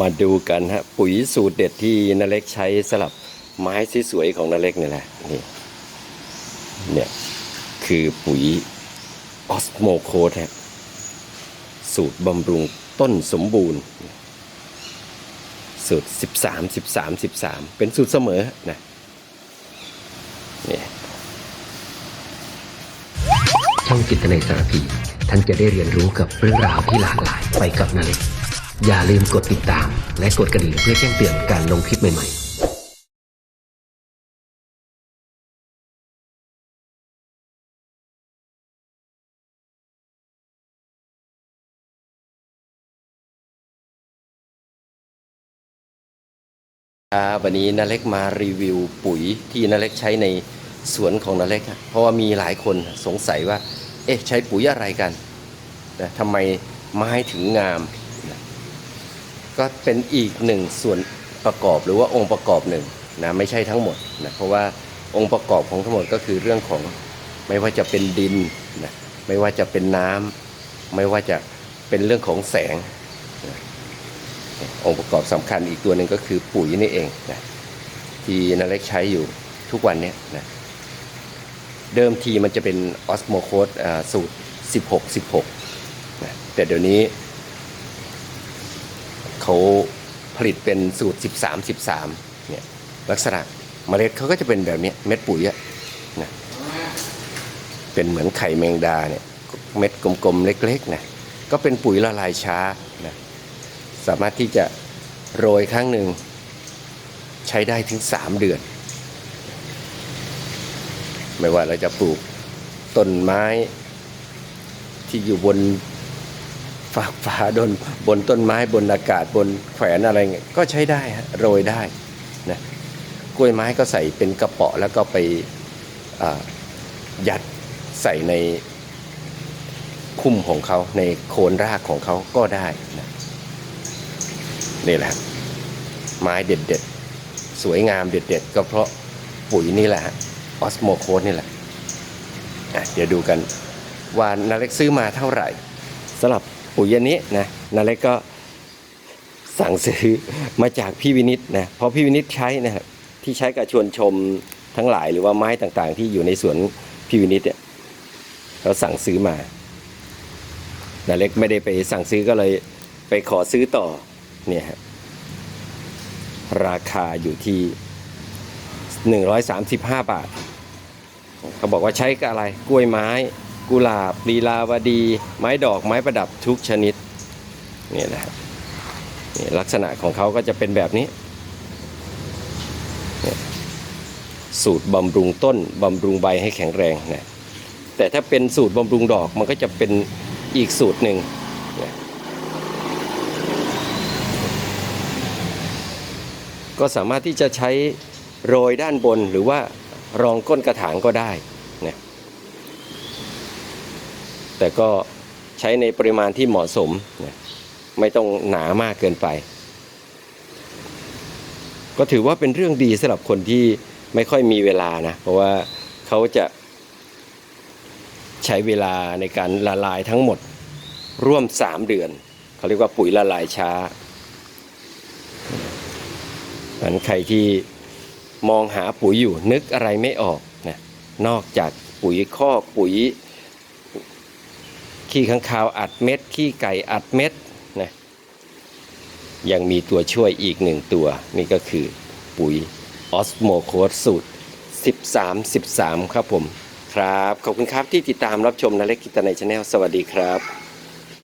มาดูกันฮะปุ๋ยสูตรเด็ดที่นาเล็กใช้สลับไม้สวยๆของนาเล็กนี่แหละนี่เนี่ยคือปุ๋ยออสโมโคดฮะสูตรบำรุงต้นสมบูรณ์ สูตร 13 13 13 เป็นสูตรเสมอนะเนี่ยช่องจิตในสารพีท่านจะได้เรียนรู้กับเรื่องราวที่หลากหลายไปกับนาเล็ก อย่าลืมกดติดตาม และกดกระดิ่งเพื่อแจ้งเตือนการลงคลิปใหม่ๆครับวันนี้นาเล็กมารีวิวปุ๋ยที่นาเล็กใช้ในสวนของนาเล็กครับเพราะว่ามีหลายคนสงสัยว่า เอ๊ะใช้ปุ๋ยอะไรกันนะทำไมไม้ถึงงาม ก็เป็นอีกหนึ่งส่วนประกอบหรือว่าองค์ประกอบหนึ่งนะไม่ใช่ทั้งหมดนะเพราะว่าองค์ประกอบของทั้งหมดก็คือเรื่องของไม่ว่าจะเป็นดินนะไม่ว่าจะเป็นน้ำไม่ว่าจะเป็นเรื่องของแสงองค์ประกอบสำคัญอีกตัวหนึ่งก็คือปุ๋ยนี่เองนะที่นาเล็กใช้อยู่ทุกวันนี้นะเดิมทีมันจะเป็นออสโมโคดสูตร 16 16นะแต่เดี๋ยวนี้ เขาผลิตเป็นสูตร 13 13เนี่ยลักษณะเมล็ดเขาก็จะเป็นแบบนี้เม็ดปุ๋ยอะนะเป็นเหมือนไข่แมงดาเนี่ยเม็ดกลมๆเล็กๆนะก็เป็นปุ๋ยละลายช้านะสามารถที่จะโรยครั้งหนึ่งใช้ได้ถึง 3 เดือน ไม่ว่าเราจะปลูกต้นไม้ที่อยู่บน ฝากฟ้าดนบนต้นไม้บนอากาศบนแขวนอะไรเงี้ยก็ใช้ได้โรยได้นะกล้วยไม้ก็ใส่เป็นกระเป๋อแล้วก็ไปยัดใส่ในคุ้มของเขาในโคนรากของเขาก็ได้นะนี่แหละ ไม้เด็ดๆ สวยงามเด็ดๆ ก็เพราะปุ๋ยนี่แหละออสโมโคดนี่แหละะเดี๋ยวดูกันว่านาเล็กซื้อมาเท่าไหร่สำหรับ ปุ๋ยอันนี้นะนาเล็กก็สั่งซื้อมาจากพี่วินิตนะเพราะพี่วินิตใช้นะครับที่ใช้กับชวนชมทั้งหลายหรือว่าไม้ต่างๆ ที่อยู่ในสวนพี่วินิตเนี่ยเขาสั่งซื้อมานาเล็กไม่ได้ไปสั่งซื้อก็เลยไปขอซื้อต่อเนี่ยฮะราคาอยู่ที่ 135 บาท เขาบอกว่าใช้กับอะไรกล้วยไม้ กุหลาบลีลาวดี ไม้ดอกไม้ประดับทุกชนิดนี่นะฮะนี่ลักษณะของเขาก็จะเป็นแบบนี้ สูตรบำรุงต้นบำรุงใบให้แข็งแรงนะแต่ถ้าเป็นสูตรบำรุงดอกมันก็จะเป็นอีกสูตรหนึ่งก็สามารถที่จะใช้โรยด้านบนหรือว่ารองก้นกระถางก็ได้นะ แต่ก็ใช้ในปริมาณที่เหมาะสม ไม่ต้องหนามากเกินไป ก็ถือว่าเป็นเรื่องดีสำหรับคนที่ไม่ค่อยมีเวลานะ เพราะว่าเขาจะใช้เวลาในการละลายทั้งหมดร่วม 3 เดือน เขาเรียกว่าปุ๋ยละลายช้าอันใครที่มองหาปุ๋ยอยู่นึกอะไรไม่ออกนะนอกจากปุ๋ยคอกปุ๋ย ขี้ข้างคาวอัดเม็ด ขี้ไก่อัดเม็ดนะยังมีตัวช่วยอีกหนึ่งตัว นี่ก็คือปุ๋ยออสโมโคสสูตร 13 13 ครับผม ครับ ขอบคุณครับที่ติดตามรับชมนาเล็กกิตในชาแนลสวัสดีครับ